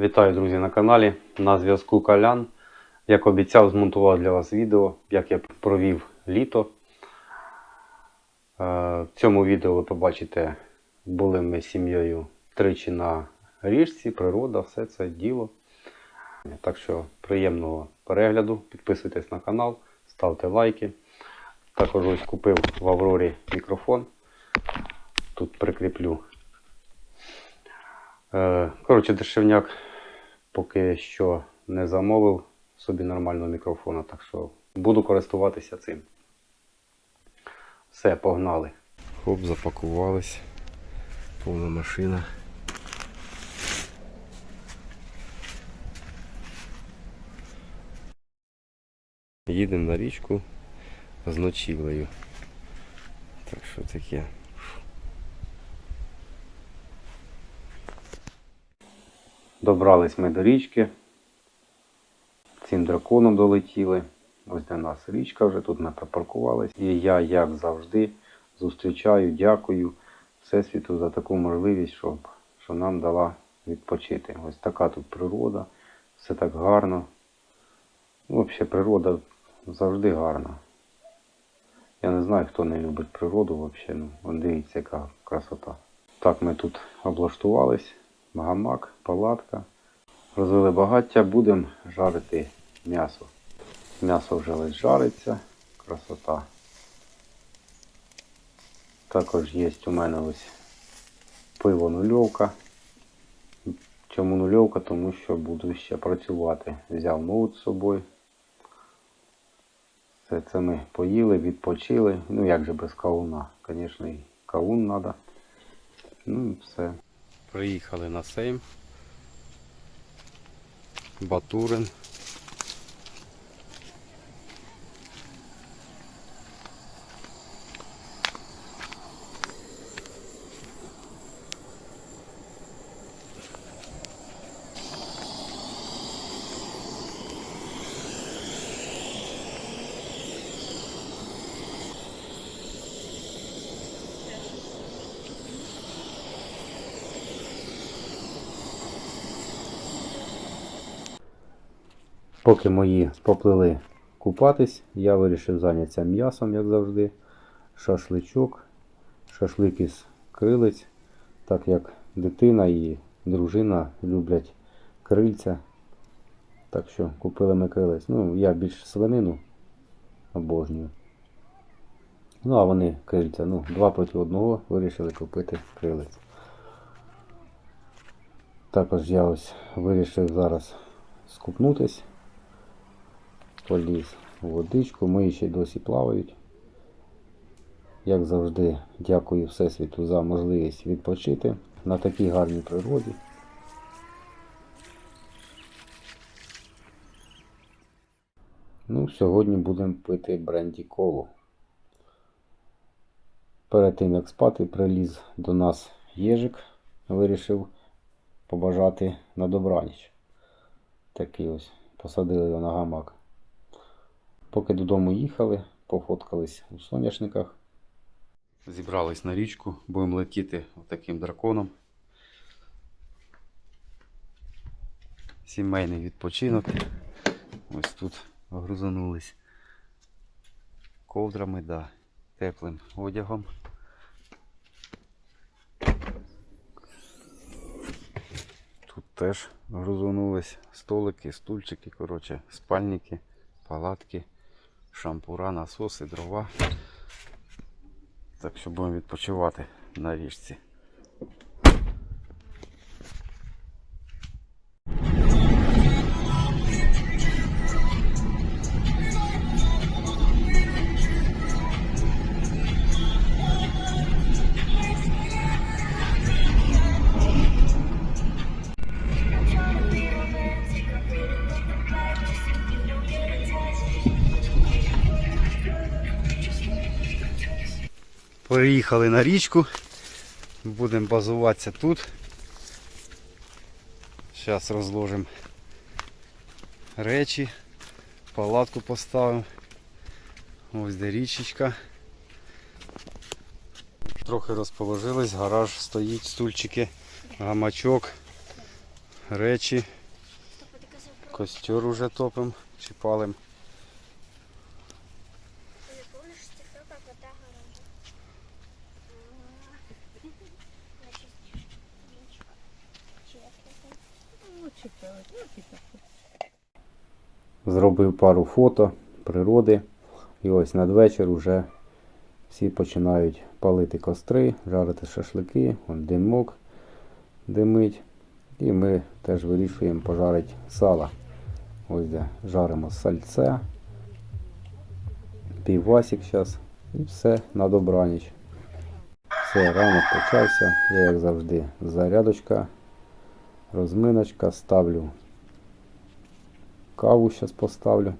Вітаю, друзі, на каналі. На зв'язку Калян. Як обіцяв, змонтував для вас відео, як я провів літо. Е, В цьому відео ви побачите, були ми з сім'єю тричі на річці, природа, все це діло. Так що приємного перегляду. Підписуйтесь на канал, ставте лайки. Також ось купив в Аврорі мікрофон. Тут прикріплю. Е, Коротше, дешевняк поки що не замовив собі нормального мікрофона, так що буду користуватися цим. Все, погнали. Хоп, запакувались. Повна машина. Їдемо на річку з ночівлею. Так що таке. Добрались ми до річки. Цим драконом долетіли. Ось для нас річка вже тут ми припаркувались. І я, як завжди, зустрічаю, дякую Всесвіту за таку можливість, щоб, що нам дала відпочити. Ось така тут природа, все так гарно. Ну, взагалі, природа завжди гарна. Я не знаю, хто не любить природу взагалі. Ну, дивіться, яка красота. Так, ми тут облаштувались. Гамак, палатка. Розвели багаття, будемо жарити м'ясо. М'ясо вже ось жариться, красота. Також є у мене ось пиво нульовка. Чому нульовка? Тому що буду ще працювати. Взяв ноут з собою. Все це ми поїли, відпочили. Ну як же без кауна. Звісно, і каун треба. Ну і все. Приїхали на Сейм. Батурин. Поки мої поплили купатись, я вирішив зайнятися м'ясом, як завжди. Шашличок, шашлик із крилиць, так як дитина і дружина люблять крильця. Так що купили ми крилець. Ну, я більш свинину обожнюю. Ну, а вони крильця. Ну, два проти одного вирішили купити крилець. Також я ось вирішив зараз скупнутись поліз у водичку, мої ще досі плавають. Як завжди, дякую Всесвіту за можливість відпочити на такій гарній природі. Ну, сьогодні будемо пити бренді колу. Перед тим як спати, приліз до нас Єжик, вирішив побажати на добраніч. Такий ось посадили його на гамак. Поки додому їхали, пофоткались у соняшниках. Зібрались на річку, будемо летіти таким драконом. Сімейний відпочинок. Ось тут грузанулись ковдрами, да, теплим одягом. Тут теж грузанулись столики, стульчики, коротше, спальники палатки, шампура, насоси, дрова. Так що будемо відпочивати на річці. Приїхали на річку. Будемо базуватися тут. Зараз розложимо речі, палатку поставимо. Ось де річечка. Трохи розположились, гараж стоїть, стульчики, гамачок. речі. Костер уже топим чи Зробив пару фото природи. І ось надвечір вже всі починають палити костри, жарити шашлики, вон димок димить. І ми теж вирішуємо пожарити сало. Ось де жаримо сальце, піввасик зараз. І все на добраніч. Все, ранок почався. Я, як завжди, зарядочка, розминочка, ставлю каву зараз поставлю.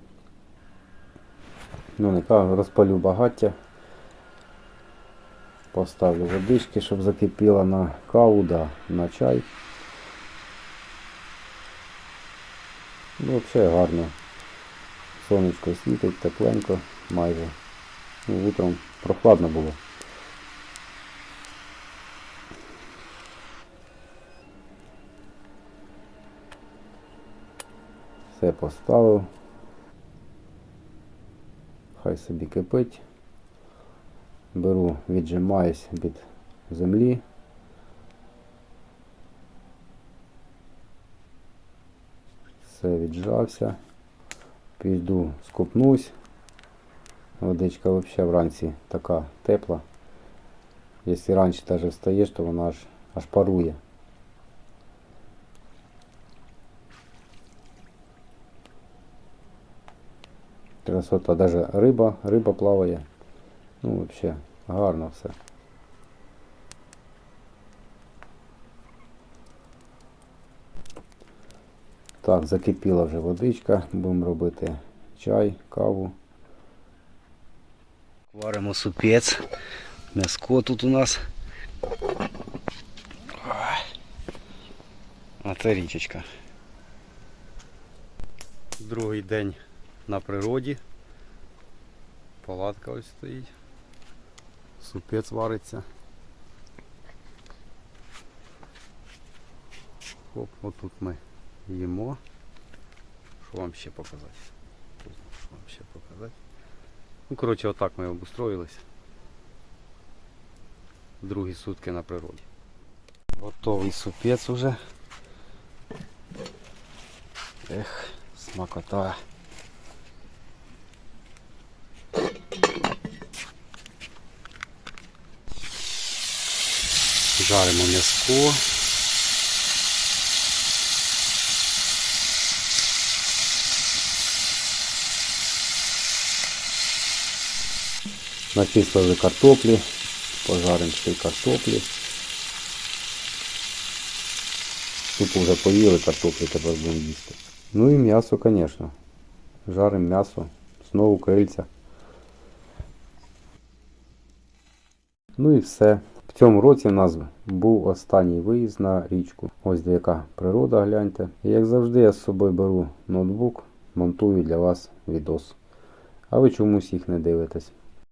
Ну, не каву, розпалю багаття. Поставлю водички, щоб закипіла на каву, да, на чай. Ну, взагалі гарно. Сонечко світить, тепленько майже. Ну, утром прохладно було. Все поставив. Хай собі кипить. Беру, віджимаюсь від землі. Все, віджався. Піду скупнусь. Водичка взагалі вранці така тепла. Якщо раніше теж встаєш, то вона аж, аж парує. Красота, даже риба, риба плаває. Ну, вообще, гарно все. Так, закипіла вже водичка, будемо робити чай, каву. Варимо супець. М'яско тут у нас. А це річечка. Другий день природі. Палатка ось стоїть. Супець вариться. Хоп, отут ми їмо. Що вам ще показати? Що вам ще показати? Ну, коротше, отак ми обустроїлись. Другі сутки на природі. Готовий супець уже. Ех, смакота. Жаримо м'яско. Начислили картоплі, пожаримо ще картоплі. Супу вже поїли картоплі, тепер будемо їсти. Ну і м'ясо, звісно. Жаримо м'ясо. Знову крильця. Ну і все. В цьому році в нас був останній виїзд на річку. Ось де яка природа, гляньте. І як завжди, я з собою беру ноутбук, монтую для вас відос. А ви чомусь їх не дивитесь.